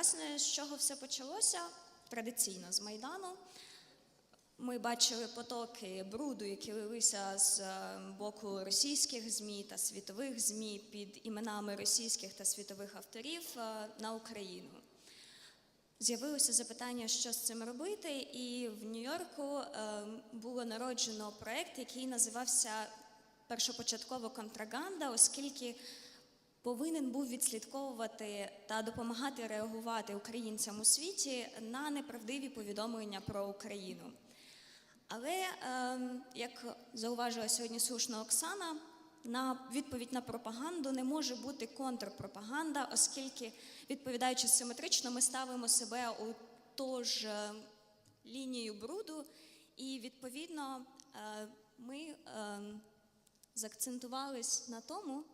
власне, з чого все почалося? Традиційно з Майдану. Ми бачили потоки бруду, які лилися з е, боку російських ЗМІ та світових ЗМІ під іменами російських та світових авторів е, на Україну. З'явилося запитання, що з цим робити, і в Нью-Йорку е, було народжено проект, який називався першопочатково контраганда, оскільки повинен був відслідковувати та допомагати реагувати українцям у світі на неправдиві повідомлення про Україну. Але, е, як зауважила сьогодні слушно Оксана, на відповідь на пропаганду не може бути контрпропаганда, оскільки, відповідаючи симетрично, ми ставимо себе у ту ж е, лінію бруду, і відповідно е, ми е, заакцентувались на тому,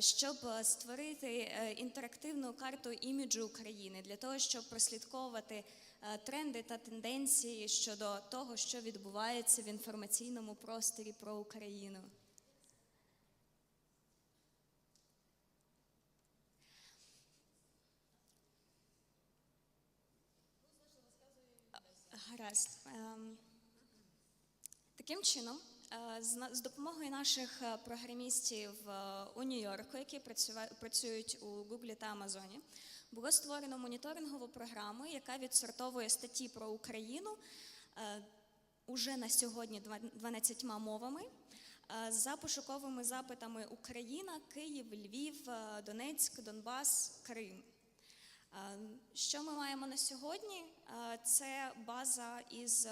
щоб створити е, інтерактивну карту іміджу України для того, щоб прослідковувати е, тренди та тенденції щодо того, що відбувається в інформаційному просторі про Україну. Гаразд. Ем, Таким чином, е, з з допомогою наших е, програмістів е, у Нью-Йорку, які працюють у Гуглі та Амазоні, було створено моніторингову програму, яка відсортовує статті про Україну е, уже на сьогодні два- 12 мовами. е, За пошуковими запитами Україна, Київ, Львів, е, Донецьк, Донбас, Крим. Е, Що ми маємо на сьогодні? Е, Це база із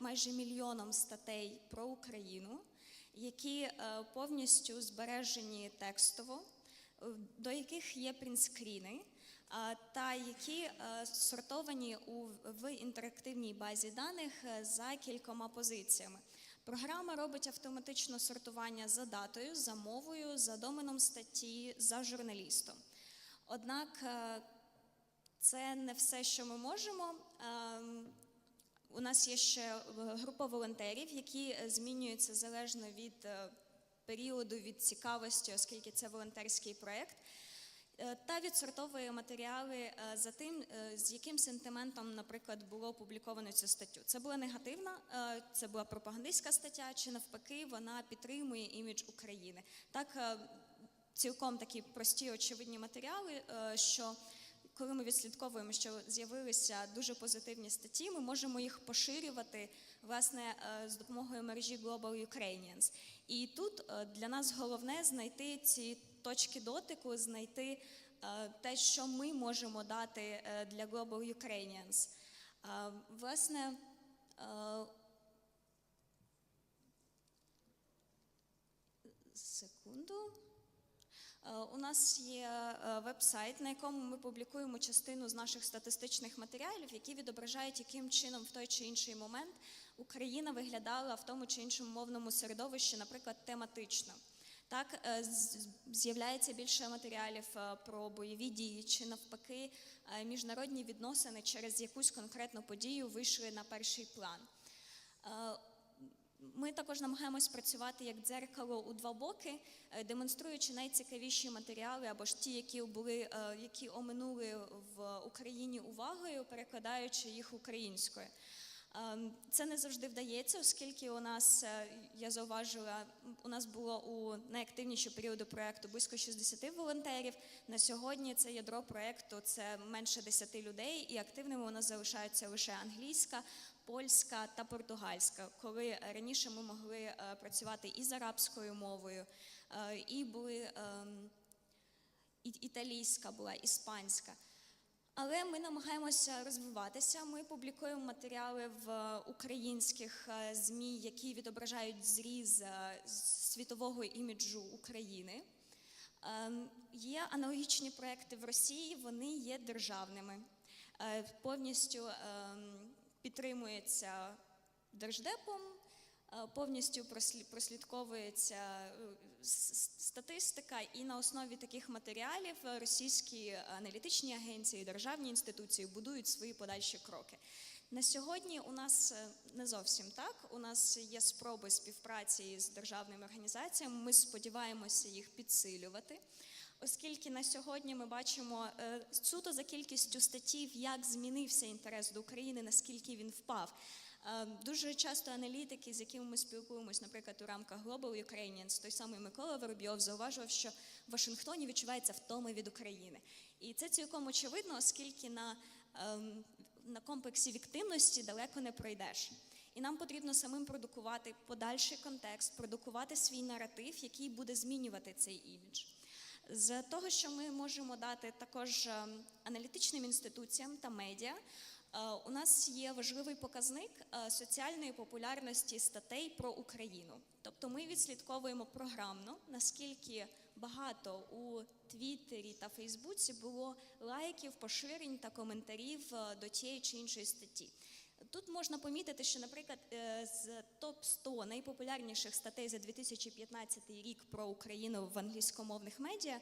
майже мільйоном статей про Україну, які е, повністю збережені текстово, до яких є принтскріни, та які сортовані у, в інтерактивній базі даних за кількома позиціями. Програма робить автоматичне сортування за датою, за мовою, за доменом статті, за журналістом. Однак це не все, що ми можемо. Ем, У нас є ще е, група волонтерів, які е, змінюються залежно від е, періоду, від цікавості, оскільки це волонтерський проєкт, та відсортовує матеріали за тим, з яким сентиментом, наприклад, було опубліковано цю статтю. Це була негативна, це була пропагандистська стаття, чи навпаки, вона підтримує імідж України. Так, цілком такі прості очевидні матеріали, що коли ми відслідковуємо, що з'явилися дуже позитивні статті, ми можемо їх поширювати власне е, з допомогою мережі Global Ukrainians. І тут е, для нас головне знайти ці точки дотику, знайти е, те, що ми можемо дати для Global Ukrainians. Власне, секунду. Е, У нас є е, веб-сайт, на якому ми публікуємо частину з наших статистичних матеріалів, які відображають, яким чином в той чи інший момент Україна виглядала в тому чи іншому мовному середовищі, наприклад, тематично. Так е, з'являється більше матеріалів про бойові дії, чи навпаки міжнародні відносини через якусь конкретну подію вийшли на перший план. Ми також намагаємось працювати як дзеркало у два боки, е, демонструючи найцікавіші матеріали або ж ті, які були, е, які оминули в Україні увагою, перекладаючи їх українською. Ем, Це не завжди вдається, оскільки у нас, е, я зауважила, у нас було у найактивніші періоди проєкту близько 60 волонтерів. На сьогодні це ядро проєкту це менше 10 людей, і активними у нас залишаються лише англійська, польська та португальська. Коли раніше ми могли е, працювати і з арабською мовою, е, і були ем, італійська була, іспанська. Але ми намагаємося розвиватися. Ми публікуємо матеріали в українських е, ЗМІ, які відображають зріз світового іміджу України. Ем, Є аналогічні проекти в Росії, вони є державними. Повністю ем, підтримується держдепом, е, повністю прослідковується е, статистика, і на основі таких матеріалів е, російські аналітичні агенції, державні інституції будують свої подальші кроки. На сьогодні у нас не зовсім так. У нас є спроби співпраці з державними організаціями. Ми сподіваємося їх підсилювати. Оскільки на сьогодні ми бачимо е, суто за кількістю статтів, як змінився інтерес до України, наскільки він впав. Е, Дуже часто аналітики, з якими ми спілкуємось, наприклад, у рамках Global Ukrainians, той самий Микола Воробйов зауважував, що в Вашингтоні відчувається втома від України. І це цілком очевидно, оскільки на, ем, на комплексі віктивності далеко не пройдеш. І нам потрібно самим продукувати подальший контекст, продукувати свій наратив, який буде змінювати цей імідж. З того, що ми можемо дати також ем, аналітичним інституціям та медіа, е, у нас є важливий показник е, соціальної популярності статей про Україну. Тобто ми відслідковуємо програмно, наскільки багато у Твіттері та Фейсбуці було лайків, поширень та коментарів е, до тієї чи іншої статті. Тут можна помітити, що, наприклад, е, з топ 100 найпопулярніших статей за 2015 рік про Україну в англійськомовних медіа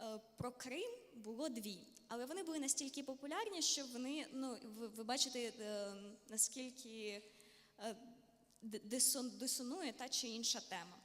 е, про Крим було дві, але вони були настільки популярні, що вони, ну ви, ви бачите, е, наскільки дисонує та чи інша тема.